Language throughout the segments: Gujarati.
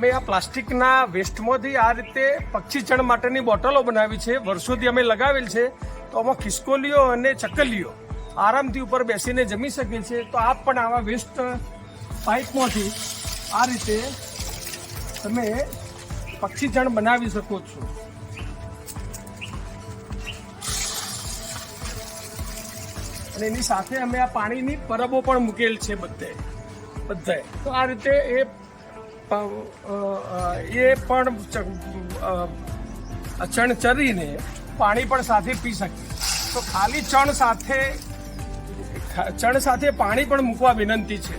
અમે આ પ્લાસ્ટિકના વેસ્ટમાંથી આ રીતે પક્ષીચણ માટેની બોટલો બનાવી છે. વર્ષોથી અમે લગાવેલ છે. તો આમાં ખિસકોલીઓ અને ચકલીઓ આરામથી ઉપર બેસીને જમી શકે છે. તો આપ પણ આવા વેસ્ટ પાઇપમાંથી આ રીતે તમે પક્ષીચણ બનાવી શકો છો. અને એની સાથે અમે આ પાણીની પરબો પણ મૂકેલ છે બધે બધે તો આ રીતે એ એ પણ ચણ ચરીને પાણી પણ સાથે પી શકે. તો ખાલી ચણ સાથે ચણ સાથે પાણી પણ મૂકવા વિનંતી છે.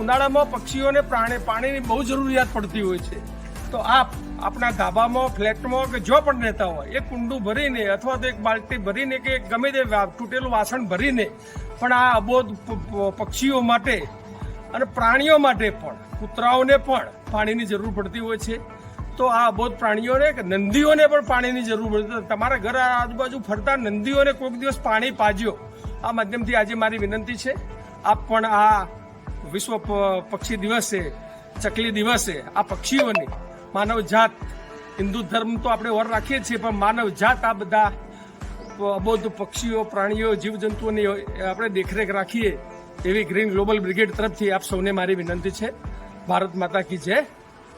ઉનાળામાં પક્ષીઓને પ્રાણી, પાણીની બહુ જરૂરિયાત પડતી હોય છે. તો આપ આપણા ધાબામાં, ફ્લેટમાં કે જો પણ રહેતા હોય, એક કુંડું ભરીને અથવા તો એક બાલટી ભરીને કે ગમે તે તૂટેલું વાસણ ભરીને પણ આ અબોધ પક્ષીઓ માટે અને પ્રાણીઓ માટે પણ, કૂતરાઓને પણ પાણીની જરૂર પડતી હોય છે. તો આ અબોધ પ્રાણીઓને કે નંદીઓને પણ પાણીની જરૂર પડતી. તમારા ઘર આજુબાજુ ફરતા નંદીઓને કોઈક દિવસ પાણી પાજ્યો. આ માધ્યમથી આજે મારી વિનંતી છે, આપ પણ આ વિશ્વ પક્ષી દિવસે, ચકલી દિવસે આ પક્ષીઓની માનવ જાત, હિન્દુ ધર્મ તો આપણે ઓર રાખીએ છીએ, પણ માનવ જાત આ બધા અબોધ પક્ષીઓ, પ્રાણીઓ, જીવજંતુઓની આપણે દેખરેખ રાખીએ. એવી ગ્રીન ગ્લોબલ બ્રિગેડ તરફથી આપ સૌને મારી વિનંતી છે. ભારત માતા કી જય.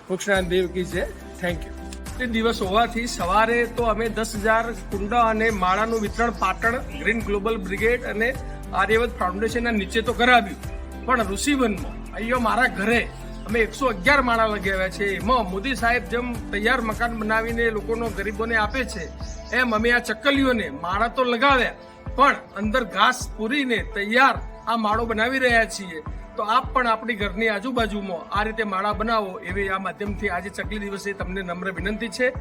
વૃક્ષનારાયણ દેવ કી જય. થેન્ક યુ તે દિવસ હોવાથી સવારે તો અમે દસ હજાર કુંડા અને માળાનું વિતરણ પાટણ ગ્રીન ગ્લોબલ બ્રિગેડ અને આર્યવત ફાઉન્ડેશનના નીચે તો કરાવ્યું. પણ ઋષિવનમાં અહીંયા મારા ઘરે અમે એકસો અગિયાર માળા લગાવ્યા છે. એમાં મોદી સાહેબ જેમ તૈયાર મકાન બનાવીને લોકોનો ગરીબોને આપે છે, એમ અમે આ ચક્કલીઓને માળા તો લગાવ્યા. પણ અંદર ઘાસ પૂરીને તૈયાર આ માળો બનાવી રહ્યા છીએ, તો આપ પણ આપણી ઘરની આજુબાજુમાં આ રીતે માળા બનાવો એવી આ માધ્યમથી આજે ચકલી દિવસે તમને નમ્ર વિનંતી છે.